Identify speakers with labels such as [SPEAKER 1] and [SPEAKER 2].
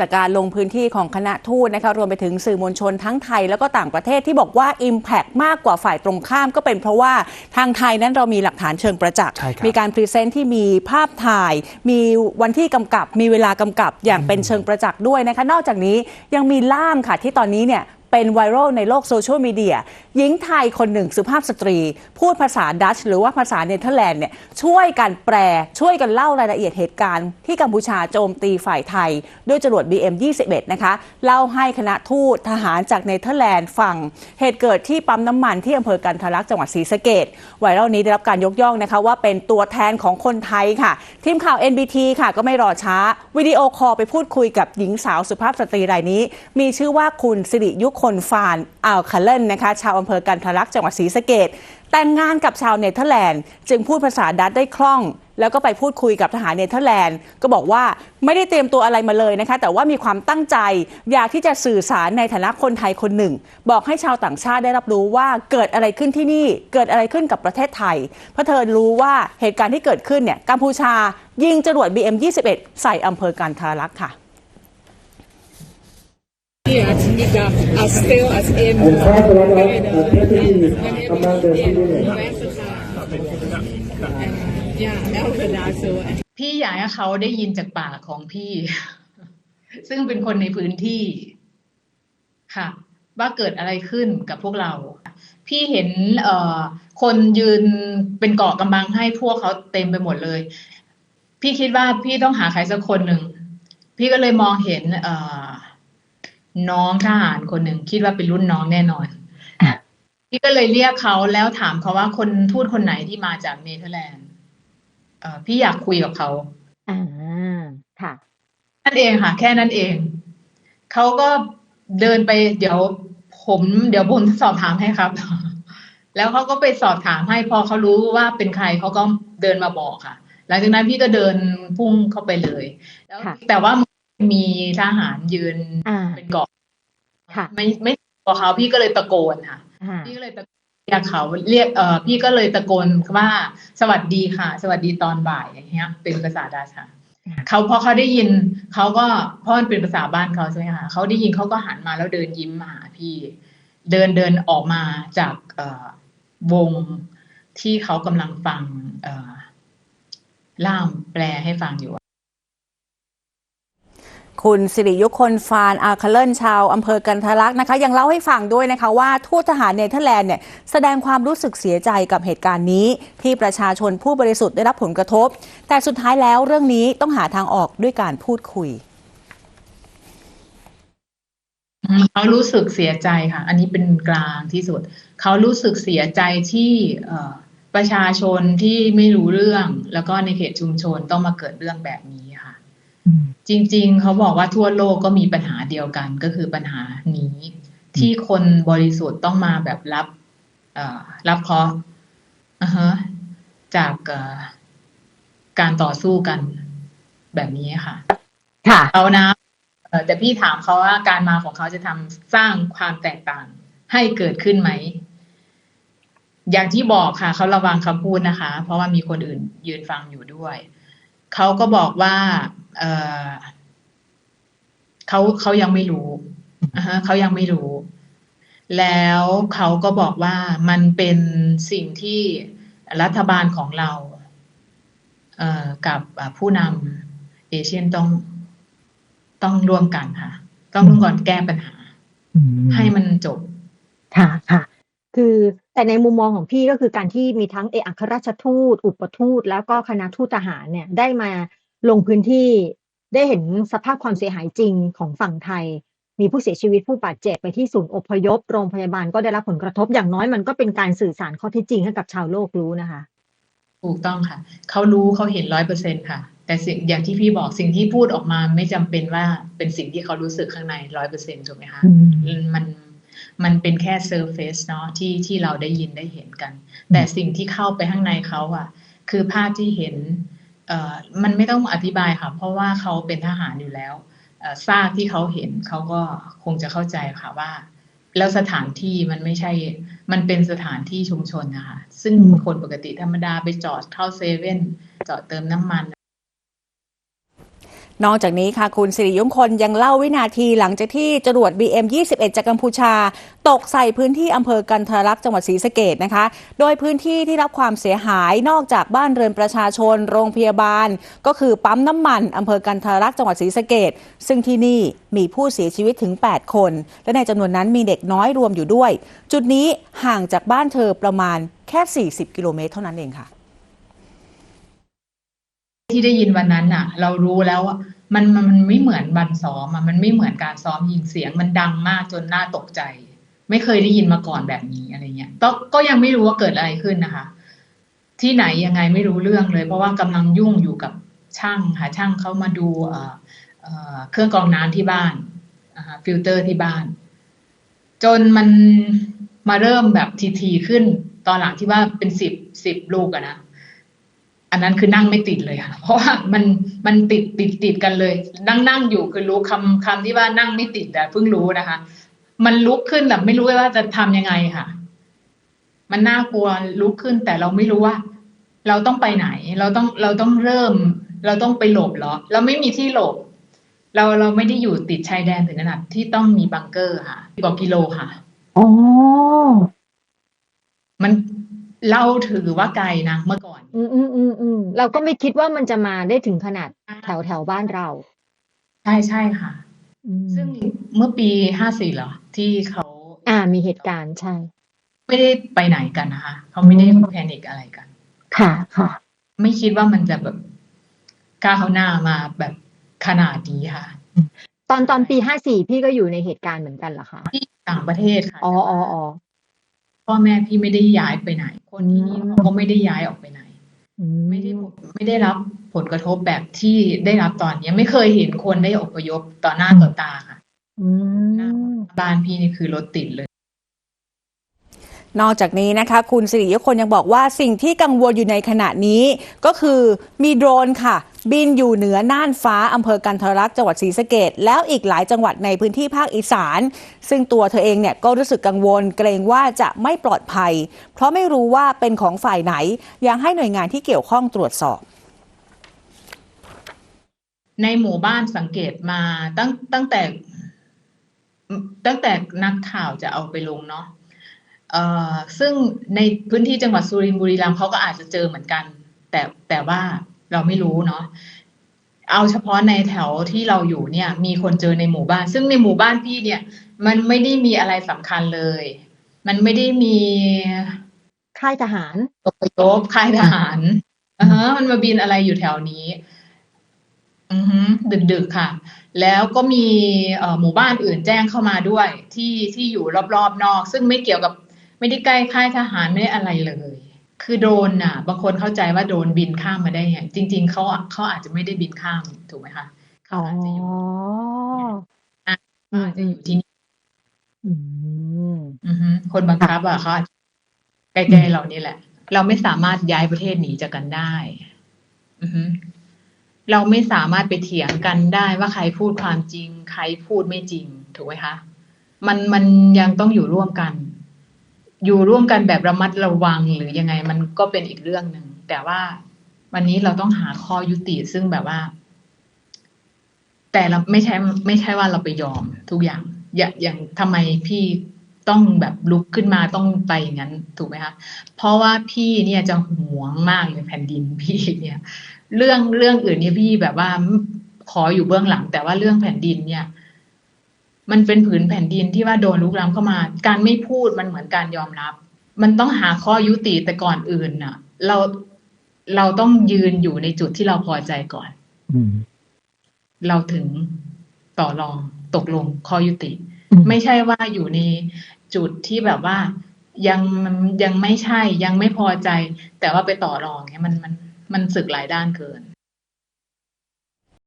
[SPEAKER 1] จากการลงพื้นที่ของคณะทูตนะคะรวมไปถึงสื่อมวลชนทั้งไทยแล้วก็ต่างประเทศที่บอกว่า Impact มากกว่าฝ่ายตรงข้ามก็เป็นเพราะว่าทางไทยนั้นเรามีหลักฐานเชิงประจักษ์
[SPEAKER 2] ใช่ครับ
[SPEAKER 1] มีการพรีเซนต์ที่มีภาพถ่าย มีวันที่กำกับ มีเวลากำกับอย่างเป็นเชิงประจักษ์ด้วยนะคะ นอกจากนี้ยังมีล่ามค่ะที่ตอนนี้เนี่ย เป็นไวรัลในโลกโซเชียลมีเดียหญิงไทยคนหนึ่งสุภาพสตรี พูดภาษาดัชหรือว่าภาษาเนเธอร์แลนด์เนี่ยช่วยกันแปล ช่วยกันเล่ารายละเอียดเหตุการณ์ที่กัมพูชาโจมตีฝ่ายไทย ด้วยจรวด BM21 นะคะเล่าให้คณะทูตทหารจากเนเธอร์แลนด์ฟัง เหตุเกิดที่ปั๊มน้ำมันที่อำเภอกันทะลักจังหวัดศรีสะเกดไวรัลนี้ได้รับการยกย่องนะคะว่าเป็นตัวแทนของคนไทยค่ะ ทีมข่าว NBT ค่ะก็ไม่รอช้าวิดีโอคอลไปพูดคุยกับหญิงสาวสุภาพสตรีรายนี้ มีชื่อว่าคุณสิริยุคคนฟานอัลคาเลนนะคะ ชาวอำเภอกันทะลักจังหวัดศรีสะเกดแต่งงานกับชาวเนเธอร์แลนด์ จึงพูดภาษาดัตได้คล่อง แล้วก็ไปพูดคุยกับทหารเนเธอร์แลนด์ ก็บอกว่าไม่ได้เตรียมตัวอะไรมาเลยนะคะ แต่ว่ามีความตั้งใจ อยากที่จะสื่อสารในฐานะคนไทยคนหนึ่ง บอกให้ชาวต่างชาติได้รับรู้ว่าเกิดอะไรขึ้นที่นี่ เกิดอะไรขึ้นกับประเทศไทย เพราะเธอรู้ว่าเหตุการณ์ที่เกิดขึ้นเนี่ยกัมพูชา ยิงจรวด BM21 ใส่อำเภอกันทารักษ์ค่ะ
[SPEAKER 3] Yeah, Nika, as still as in
[SPEAKER 4] And part of what I deputy among the civilians.
[SPEAKER 3] yeah, Alberta, so
[SPEAKER 5] พี่อยากให้เขาได้ยินจากปากของพี่ ซึ่งเป็นคนในพื้นที่ ค่ะ ว่าเกิดอะไรขึ้นกับพวกเรา พี่เห็นเอ่อคนยืนเป็นเกาะกำบังให้พวกเขาเต็มไปหมดเลย พี่คิดว่าพี่ต้องหาใครสักคนหนึ่งพี่ก็เลยมองเห็นเอ่อ น้องทหารคนหนึ่งคิดว่าเป็นรุ่นน้องแน่นอนพี่ก็เลยเรียกเขาแล้วถามเขาว่าคนทูตคนไหนที่มาจากเนเธอร์แลนด์เอ่อพี่อยากคุยกับเขา
[SPEAKER 6] อ่าค่ะ
[SPEAKER 5] นั่นเองค่ะ แค่นั้นเอง เขาก็เดินไป เดี๋ยวผม เดี๋ยวผมสอบถามให้ครับ แล้วเขาก็ไปสอบถามให้พอเขารู้ว่าเป็นใครเขาก็เดินมาบอกค่ะ หลังจากนั้นพี่ก็เดินพุ่งเข้าไปเลยแล้ว
[SPEAKER 6] ค่ะ
[SPEAKER 5] แต่ว่า มีทหารยืน
[SPEAKER 6] อ่า
[SPEAKER 5] เป็นเกาะ
[SPEAKER 6] ค่ะ
[SPEAKER 5] ไม่ไม่พอเขาพี่ก็เลยตะโกนค่ะ
[SPEAKER 6] อ่า
[SPEAKER 5] พี่ก็เลยตะโกนเรียกเขาเรียกเอ่อพี่ก็เลยตะโกนว่าสวัสดีค่ะ สวัสดีตอนบ่ายอย่างเงี้ย เป็นภาษาดัชค่ะ
[SPEAKER 6] ค่ะ
[SPEAKER 5] เขาพอเขาได้ยินเขาก็เพราะมันเป็นภาษาบ้านเขาใช่ไหมคะเขาได้ยินเขาก็หันมาแล้วเดินยิ้มมาหาพี่ เดินเดินออกมาจากเอ่อวงที่เขากำลังฟังเอ่อล่ามแปลให้ฟังอยู่
[SPEAKER 1] คุณสิริยุคนฟานอาคาเลนชาวอำเภอกันทะลักนะคะ ยังเล่าให้ฟังด้วยนะคะว่าทูตทหารเนเธอร์แลนด์เนี่ยแสดงความรู้สึกเสียใจกับเหตุการณ์นี้ ที่ประชาชนผู้บริสุทธิ์ได้รับผลกระทบ แต่สุดท้ายแล้วเรื่องนี้ต้องหาทางออกด้วยการพูดคุย
[SPEAKER 5] เขารู้สึกเสียใจค่ะ อันนี้เป็นกลางที่สุด เขารู้สึกเสียใจที่ประชาชนที่ไม่รู้เรื่อง แล้วก็ในเขตชุมชนต้องมาเกิดเรื่องแบบนี้ค่ะ จริง ๆ เขาบอกว่าทั่วโลกก็มีปัญหาเดียวกันก็คือปัญหานี้ ที่คนบริสุทธิ์ต้องมาแบบรับเอ่อรับเคราะห์อ่าฮะจากเอ่อการต่อสู้กันแบบนี้ค่ะ
[SPEAKER 6] ค่ะ
[SPEAKER 5] เขานะเอ่อแต่พี่ถามเขาว่าการมาของเขาจะทำสร้างความแตกต่างให้เกิดขึ้นไหม อย่างที่บอกค่ะ เขาระวังคำพูดนะคะ เพราะว่ามีคนอื่นยืนฟังอยู่ด้วย เขาก็บอกว่า เออเขาเขายังไม่รู้อ่าฮะเขายังไม่รู้ แล้วเขาก็บอกว่ามันเป็นสิ่งที่รัฐบาลของเราเอ่อกับอ่าผู้นำเอเชียนต้องต้องร่วมกันค่ะ ต้องร่วมกันแก้ปัญหา ให้มันจบ
[SPEAKER 6] ค่ะค่ะ คือแต่ในมุมมองของพี่ก็คือการที่มีทั้งเอกอัครราชทูต อุปทูต แล้วก็คณะทูตทหารเนี่ยได้มา ลงพื้นที่ได้เห็นสภาพความเสียหายจริงของฝั่งไทย มีผู้เสียชีวิตผู้บาดเจ็บไปที่ศูนย์อพยพ โรงพยาบาลก็ได้รับผลกระทบอย่างน้อยมันก็เป็นการสื่อสารข้อเท็จจริงให้กับชาวโลกรู้นะคะ
[SPEAKER 5] ถูกต้องค่ะ เขารู้เขาเห็นร้อยเปอร์เซ็นค่ะ แต่สิ่งอย่างที่พี่บอกสิ่งที่พูดออกมาไม่จำเป็นว่าเป็นสิ่งที่เขารู้สึกข้างในร้อยเปอร์เซ็นถูกไหมคะ
[SPEAKER 6] อืม
[SPEAKER 5] มันมันเป็นแค่เซอร์เฟซเนาะที่ที่เราได้ยินได้เห็นกัน แต่สิ่งที่เข้าไปข้างในเขาอะคือภาพที่เห็นเอ่อ มันไม่ต้องอธิบายค่ะ เพราะว่าเขาเป็นทหารอยู่แล้วซากที่เขาเห็นเขาก็คงจะเข้าใจค่ะว่า แล้วสถานที่มันไม่ใช่ มันเป็นสถานที่ชุมชนนะคะซึ่งคนปกติธรรมดาไปจอดเข้าเซเว่นจอดเติมน้ำมัน
[SPEAKER 1] นอกจากนี้ค่ะคุณสิริยงคลยังเล่าวินาทีหลังจากที่จรวด BM21 จากกัมพูชา ตกใส่พื้นที่อำเภอกันทรลักษ์จังหวัดศรีสะเกดนะคะ โดยพื้นที่ที่รับความเสียหายนอกจากบ้านเรือนประชาชน โรงพยาบาล ก็คือปั๊มน้ำมันอำเภอกันทรลักษ์จังหวัดศรีสะเกดซึ่งที่นี่มีผู้เสียชีวิตถึง 8 คน และในจำนวนนั้นมีเด็กน้อยรวมอยู่ด้วย จุดนี้ห่างจากบ้านเธอประมาณแค่ 40 กิโลเมตรเท่านั้นเองค่ะ
[SPEAKER 5] ที่ได้ยินวันนั้นน่ะ เรารู้แล้วว่ามันมันมันไม่เหมือนบันซ้อมอะมันไม่เหมือนการซ้อมยิงเสียงมันดังมากจนน่าตกใจ ไม่เคยได้ยินมาก่อนแบบนี้อะไรเงี้ยก็ก็ยังไม่รู้ว่าเกิดอะไรขึ้นนะคะ ที่ไหนยังไงไม่รู้เรื่องเลย เพราะว่ากำลังยุ่งอยู่กับช่างค่ะช่างเขามาดูเอ่อเอ่อเครื่องกรองน้ำที่บ้านฟิลเตอร์ที่บ้าน จนมันมาเริ่มแบบทีๆขึ้น ตอนหลังที่ว่าเป็นสิบสิบลูกอะนะ อันนั้นคือนั่งไม่ติดเลยค่ะ เพราะว่ามันมันติดติดติดกันเลย นั่งนั่งอยู่คือรู้คำคำที่ว่านั่งไม่ติดแต่เพิ่งรู้นะคะ มันลุกขึ้นแบบไม่รู้ว่าจะทำยังไงค่ะ มันน่ากลัวลุกขึ้นแต่เราไม่รู้ว่า เราต้องไปไหน เราต้องเราต้องเริ่ม เราต้องไปหลบเหรอ เราไม่มีที่หลบ เราเราไม่ได้อยู่ติดชายแดนถึงขนาดที่ต้องมีบังเกอร์ค่ะกว่ากิโลค่ะ
[SPEAKER 6] อ๋อ
[SPEAKER 5] มัน เราถือว่าไกลนะเมื่อก่อน
[SPEAKER 6] อืมอืมอืมอืมเราก็ไม่คิดว่ามันจะมาได้ถึงขนาดแถวแถวบ้านเรา
[SPEAKER 5] ใช่ใช่ค่ะ
[SPEAKER 6] อืม
[SPEAKER 5] ซึ่งเมื่อปีห้าสี่เหรอ ที่เขา
[SPEAKER 6] อ่ามีเหตุการณ์ใช่
[SPEAKER 5] ไม่ได้ไปไหนกันนะคะเขาไม่ได้แพนิคอะไรกัน
[SPEAKER 6] ค่ะค่ะ
[SPEAKER 5] ไม่คิดว่ามันจะแบบก้าวหน้ามาแบบขนาดนี้ค่ะ
[SPEAKER 6] ตอนตอนปีห้าสี่พี่ก็อยู่ในเหตุการณ์เหมือนกันเหรอคะ
[SPEAKER 5] ที่ต่างประเทศค่ะ
[SPEAKER 6] อ๋ออ๋ออ๋อ
[SPEAKER 5] พ่อแม่พี่ไม่ได้ย้ายไปไหน คนที่นี่
[SPEAKER 6] อืม
[SPEAKER 5] เขาก็ไม่ได้ย้ายออกไปไหน
[SPEAKER 6] อื
[SPEAKER 5] ไม่ได้ไม่ได้รับผลกระทบแบบที่ได้รับตอนนี้ไม่เคยเห็นคนได้อพยพต่อหน้าต่อตาค่ะ
[SPEAKER 6] อืม
[SPEAKER 5] บ้านพี่นี่คือรถติดเลย
[SPEAKER 1] นอกจากนี้นะคะ คุณสิริยคนยังบอกว่าสิ่งที่กังวลอยู่ในขณะนี้ ก็คือมีโดรนค่ะ บินอยู่เหนือน่านฟ้าอำเภอกันทรลักษณ์จังหวัดศรีสะเกดแล้วอีกหลายจังหวัดในพื้นที่ภาคอีสาน ซึ่งตัวเธอเองเนี่ยก็รู้สึกกังวลเกรงว่าจะไม่ปลอดภัย เพราะไม่รู้ว่าเป็นของฝ่ายไหนยังให้หน่วยงานที่เกี่ยวข้องตรวจสอบ
[SPEAKER 5] ในหมู่บ้านสังเกตมาตั้งตั้งแต่ ตั้งแต่นักข่าวจะเอาไปลงเนาะ ซึ่งในพื้นที่จังหวัดสุรินทร์บุรีรัมย์เขาก็อาจจะเจอเหมือนกัน แต่แต่ว่าเราไม่รู้เนาะเอาเฉพาะในแถวที่เราอยู่เนี่ย มีคนเจอในหมู่บ้าน ซึ่งในหมู่บ้านพี่เนี่ย มันไม่ได้มีอะไรสำคัญเลย มันไม่ได้มี
[SPEAKER 6] ค่ายทหาร
[SPEAKER 5] อพยพค่ายทหารอ่าฮะมันมาบินอะไรอยู่แถวนี้ อือฮึดึกๆค่ะ แล้วก็มีเอ่อหมู่บ้านอื่นแจ้งเข้ามาด้วย ที่ที่อยู่รอบๆนอก ซึ่งไม่เกี่ยวกับ ไม่ได้ใกล้ค่ายทหารไม่ได้อะไรเลย คือโดรนน่ะ บางคนเข้าใจว่าโดรนบินข้ามมาได้ไงจริง ๆเขาอะเขาอาจจะไม่ได้บินข้ามถูกไหมคะเขา
[SPEAKER 6] อ๋อ
[SPEAKER 5] อาจจะอยู่
[SPEAKER 6] อื
[SPEAKER 5] เขา
[SPEAKER 6] ม
[SPEAKER 5] อาจจะอยู่ที่นี่
[SPEAKER 6] อืม
[SPEAKER 5] อือฮึคนบังคับอะเขาอาจจะใกล้ๆเรานี่แหละ เราไม่สามารถย้ายประเทศหนีจากกันได้อือฮึเราไม่สามารถไปเถียงกันได้ว่าใครพูดความจริง ใครพูดไม่จริง ถูกไหมคะ มันมันยังต้องอยู่ร่วมกัน อยู่ร่วมกันแบบระมัดระวังหรือยังไงมันก็เป็นอีกเรื่องหนึ่งแต่ว่าวันนี้เราต้องหาข้อยุติซึ่งแบบว่า แต่เราไม่ใช่ไม่ใช่ว่าเราไปยอมทุกอย่าง อย่างอย่างทำไมพี่ต้องแบบลุกขึ้นมาต้องไปอย่างนั้นถูกไหมคะเพราะว่าพี่เนี่ยจะหวงมากเลยแผ่นดินพี่เนี่ย เรื่องเรื่องอื่นเนี่ยพี่แบบว่าขออยู่เบื้องหลัง แต่ว่าเรื่องแผ่นดินเนี่ย มันเป็นผืนแผ่นดินที่ว่าโดนลุกล้ำเข้ามา การไม่พูดมันเหมือนการยอมรับ มันต้องหาข้อยุติแต่ก่อนอื่นน่ะ เราเราต้องยืนอยู่ในจุดที่เราพอใจก่อน
[SPEAKER 6] อืม
[SPEAKER 5] เราถึงต่อรองตกลงข้อยุติ
[SPEAKER 6] อืม
[SPEAKER 5] ไม่ใช่ว่าอยู่ในจุดที่แบบว่ายังยังไม่ใช่ยังไม่พอใจ แต่ว่าไปต่อรองเนี่ยมันมันมันสึกหลายด้านเกิน